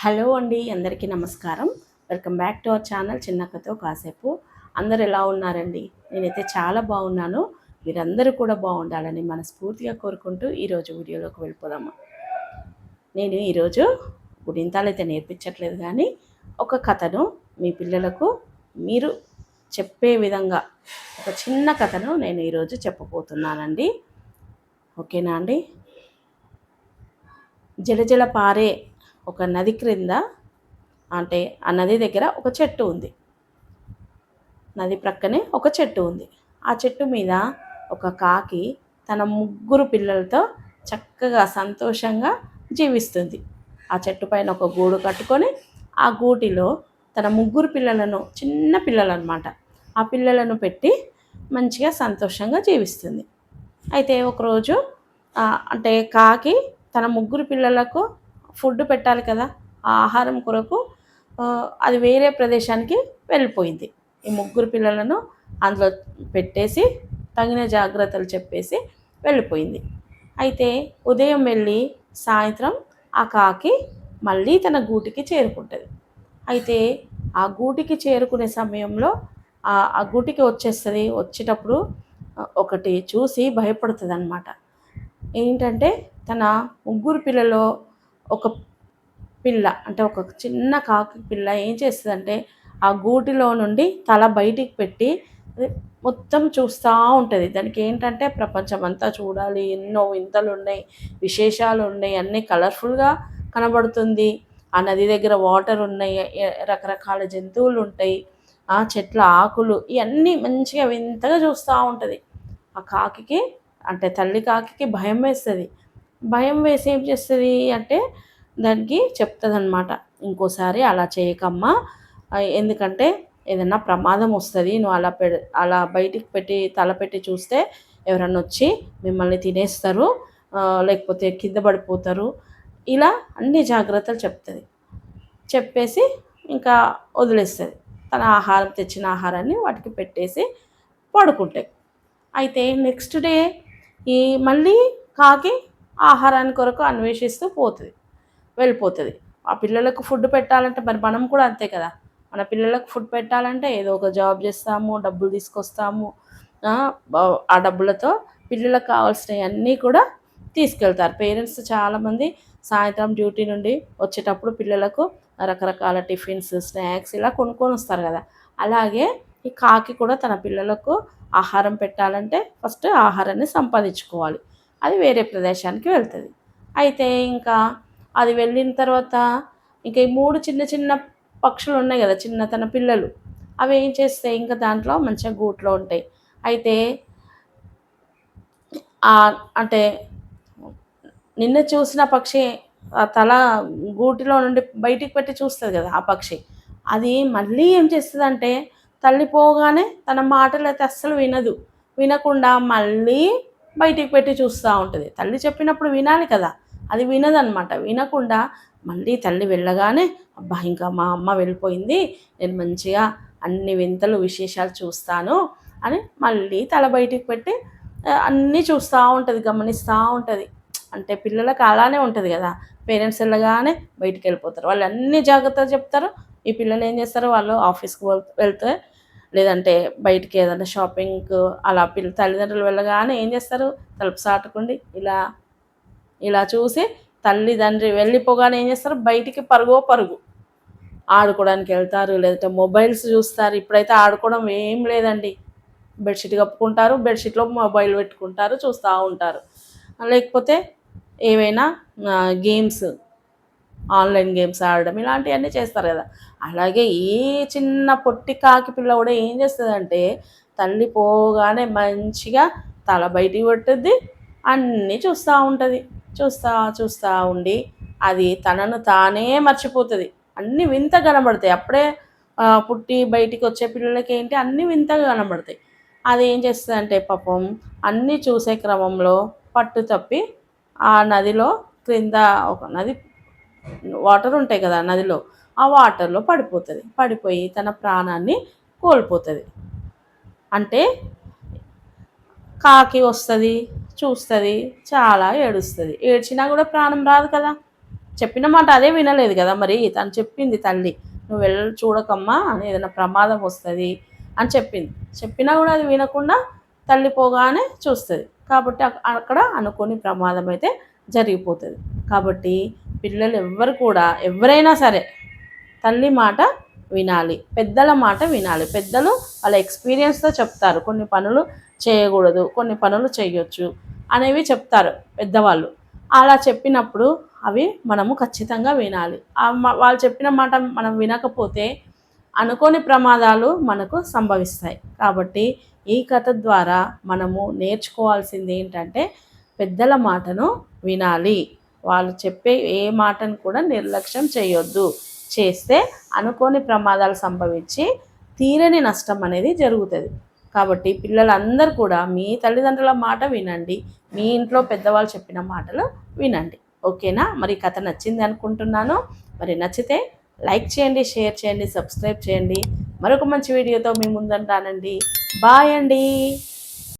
Hello అండి అందరికీ నమస్కారం. Welcome back to our channel చిన్నక్కతో కాసేపు. అందరు ఎలా ఉన్నారండి? నేనైతే చాలా బాగున్నాను. మీరందరూ కూడా బాగుండాలని మనస్ఫూర్తిగా కోరుకుంటూ ఈరోజు వీడియోలోకి వెళ్ళిపోదాము నేను ఈరోజు గుడింతాలు అయితే నేర్పించట్లేదు కానీ ఒక కథను మీ పిల్లలకు మీరు చెప్పే విధంగా ఒక చిన్న కథను నేను ఈరోజు చెప్పబోతున్నానండి. ఓకేనా అండి? జలజల పారే ఒక నది క్రింద అంటే ఆ నది దగ్గర ఒక చెట్టు ఉంది. నది ప్రక్కనే ఒక చెట్టు ఉంది. ఆ చెట్టు మీద ఒక కాకి తన ముగ్గురు పిల్లలతో చక్కగా సంతోషంగా జీవిస్తుంది. ఆ చెట్టు పైన ఒక గూడు కట్టుకొని ఆ గూటిలో తన ముగ్గురు పిల్లలను చిన్న పిల్లలు అనమాట ఆ పిల్లలను పెట్టి మంచిగా సంతోషంగా జీవిస్తుంది. అయితే ఒకరోజు అంటే కాకి తన ముగ్గురు పిల్లలకు ఫుడ్ పెట్టాలి కదా ఆ ఆహారం కొరకు అది వేరే ప్రదేశానికి వెళ్ళిపోయింది. ఈ ముగ్గురు పిల్లలను అందులో పెట్టేసి తగిన జాగ్రత్తలు చెప్పేసి వెళ్ళిపోయింది. అయితే ఉదయం వెళ్ళి సాయంత్రం ఆ కాకి మళ్ళీ తన గూటికి చేరుకుంటుంది. అయితే ఆ గూటికి చేరుకునే సమయంలో ఆ గూటికి వచ్చేస్తుంది వచ్చేటప్పుడు ఒకటి చూసి భయపడుతుంది అనమాట ఏంటంటే తన ముగ్గురు పిల్లలో ఒక పిల్ల అంటే ఒక చిన్న కాకి పిల్ల ఏం చేస్తుందంటే ఆ గూటిలో నుండి తల బయటికి పెట్టి మొత్తం చూస్తూ ఉంటుంది. దానికి ఏంటంటే ప్రపంచం అంతా చూడాలి ఎన్నో వింతలు ఉన్నాయి విశేషాలు ఉన్నాయి అన్నీ కలర్ఫుల్గా కనబడుతుంది. ఆ నది దగ్గర వాటర్ ఉన్నాయి రకరకాల జంతువులు ఉంటాయి ఆ చెట్ల ఆకులు ఇవన్నీ మంచిగా వింతగా చూస్తూ ఉంటుంది. ఆ కాకి అంటే తల్లి కాకి భయం వేస్తుంది. భయం వేసి ఏం చేస్తుంది అంటే దానికి చెప్తుంది అనమాట ఇంకోసారి అలా చేయకమ్మా. ఎందుకంటే ఏదన్నా ప్రమాదం వస్తుంది నువ్వు అలా పె అలా బయటికి పెట్టి తల పెట్టి చూస్తే ఎవరన్నా వచ్చి మిమ్మల్ని తినేస్తారు లేకపోతే కింద పడిపోతారు. ఇలా అన్ని జాగ్రత్తలు చెప్తుంది. చెప్పేసి ఇంకా వదిలేస్తుంది. తన ఆహారం తెచ్చిన ఆహారాన్ని వాటికి పెట్టేసి పడుకుంటాయి అయితే నెక్స్ట్ డే ఈ మళ్ళీ కాకి ఆహారాన్ని కొరకు అన్వేషిస్తూ పోతుంది వెళ్ళిపోతుంది. ఆ పిల్లలకు ఫుడ్ పెట్టాలంటే మరి మనం కూడా అంతే కదా. మన పిల్లలకు ఫుడ్ పెట్టాలంటే ఏదో ఒక జాబ్ చేస్తాము డబ్బులు తీసుకొస్తాము ఆ డబ్బులతో పిల్లలకు కావాల్సినవి అన్నీ కూడా తీసుకెళ్తారు. పేరెంట్స్ చాలామంది సాయంత్రం డ్యూటీ నుండి వచ్చేటప్పుడు పిల్లలకు రకరకాల టిఫిన్స్ స్నాక్స్ ఇలా కొనుక్కొని వస్తారు కదా. అలాగే ఈ కాకి కూడా తన పిల్లలకు ఆహారం పెట్టాలంటే ఫస్ట్ ఆహారాన్ని సంపాదించుకోవాలి. అది వేరే ప్రదేశానికి వెళ్తుంది. అయితే ఇంకా అది వెళ్ళిన తర్వాత ఇంకా ఈ మూడు చిన్న చిన్న పక్షులు ఉన్నాయి కదా చిన్న తన పిల్లలు. అవి ఏం చేస్తాయి? ఇంకా దాంట్లో మంచిగా గూట్లో ఉంటాయి. అయితే అంటే నిన్న చూసిన పక్షి తల గూటిలో నుండి బయటికి పెట్టి చూస్తుంది కదా ఆ పక్షి. అది మళ్ళీ ఏం చేస్తుంది అంటే తల్లి పోగానే తన మాటలు అయితే అస్సలు వినదు. వినకుండా మళ్ళీ బయటికి పెట్టి చూస్తూ ఉంటుంది. తల్లి చెప్పినప్పుడు వినాలి కదా. అది వినదనమాట వినకుండా మళ్ళీ తల్లి వెళ్ళగానే అబ్బా ఇంకా మా అమ్మ వెళ్ళిపోయింది. నేను మంచిగా అన్ని వింతలు విశేషాలు చూస్తాను అని మళ్ళీ తల బయటికి పెట్టి అన్నీ చూస్తూ ఉంటుంది గమనిస్తూ ఉంటుంది. అంటే పిల్లలకు అలానే ఉంటుంది కదా. పేరెంట్స్ వెళ్ళగానే బయటికి వెళ్ళిపోతారు. వాళ్ళు అన్ని జాగ్రత్తలు చెప్తారు. ఈ పిల్లలు ఏం చేస్తారు? వాళ్ళు ఆఫీస్కి వెళ్తే లేదంటే బయటికి ఏదైనా షాపింగ్ అలా పిల్ల తల్లిదండ్రులు వెళ్ళగానే ఏం చేస్తారు? తలుపు సాటుకుండి. ఇలా ఇలా చూసి తల్లిదండ్రి వెళ్ళిపోగానే ఏం చేస్తారు? బయటికి పరుగో పరుగు. ఆడుకోవడానికి వెళ్తారు లేదంటే మొబైల్స్ చూస్తారు. ఇప్పుడైతే ఆడుకోవడం ఏం లేదండి. బెడ్షీట్ కప్పుకుంటారు బెడ్షీట్లో మొబైల్ పెట్టుకుంటారు చూస్తూ ఉంటారు. లేకపోతే ఏవైనా గేమ్స్ ఆన్లైన్ గేమ్స్ ఆడడం ఇలాంటివన్నీ చేస్తారు కదా. అలాగే ఏ చిన్న పొట్టి కాకి పిల్ల కూడా ఏం చేస్తుందంటే తల్లి పోగానే మంచిగా తల బయటికి పట్టుద్ది అన్నీ చూస్తూ ఉంటుంది. చూస్తూ చూస్తూ ఉండి అది తనను తానే మర్చిపోతుంది. అన్ని వింత కనబడతాయి. అప్పుడే పుట్టి బయటికి వచ్చే పిల్లలకి ఏంటి అన్ని వింతగా కనబడతాయి. అది ఏం చేస్తుందంటే పాపం అన్నీ చూసే క్రమంలో పట్టు తప్పి ఆ నదిలో క్రింద ఒక నది వాటర్ ఉంటాయి కదా నదిలో ఆ వాటర్లో పడిపోతుంది. పడిపోయి తన ప్రాణాన్ని కోల్పోతుంది. అంటే కాకి వస్తుంది చూస్తుంది చాలా ఏడుస్తుంది. ఏడ్చినా కూడా ప్రాణం రాదు కదా. చెప్పిన మాట అదే వినలేదు కదా మరి. తను చెప్పింది తల్లి నువ్వు వెళ్ళి చూడకమ్మా అని ఏదైనా ప్రమాదం వస్తుంది అని చెప్పింది. చెప్పినా కూడా అది వినకుండా తల్లి పోగానే చూస్తుంది. కాబట్టి అక్కడ అనుకోని ప్రమాదం అయితే జరిగిపోతుంది. కాబట్టి పిల్లలు ఎవ్వరు కూడా ఎవరైనా సరే తల్లి మాట వినాలి పెద్దల మాట వినాలి. పెద్దలు వాళ్ళ ఎక్స్పీరియన్స్తో చెప్తారు కొన్ని పనులు చేయకూడదు కొన్ని పనులు చేయొచ్చు అనేవి చెప్తారు పెద్దవాళ్ళు. అలా చెప్పినప్పుడు అవి మనము ఖచ్చితంగా వినాలి. వాళ్ళు చెప్పిన మాట మనం వినకపోతే అనుకోని ప్రమాదాలు మనకు సంభవిస్తాయి. కాబట్టి ఈ కథ ద్వారా మనము నేర్చుకోవాల్సింది ఏంటంటే పెద్దల మాటను వినాలి. వాళ్ళు చెప్పే ఏ మాటను కూడా నిర్లక్ష్యం చేయొద్దు. చేస్తే అనుకోని ప్రమాదాలు సంభవించి తీరని నష్టం అనేది జరుగుతుంది. కాబట్టి పిల్లలందరూ కూడా మీ తల్లిదండ్రుల మాట వినండి. మీ ఇంట్లో పెద్దవాళ్ళు చెప్పిన మాటలు వినండి. ఓకేనా? మరి కథ నచ్చింది అనుకుంటున్నాను. మరి నచ్చితే లైక్ చేయండి షేర్ చేయండి సబ్స్క్రైబ్ చేయండి. మరొక మంచి వీడియోతో మీ ముందంటానండి. బాయ్ అండి.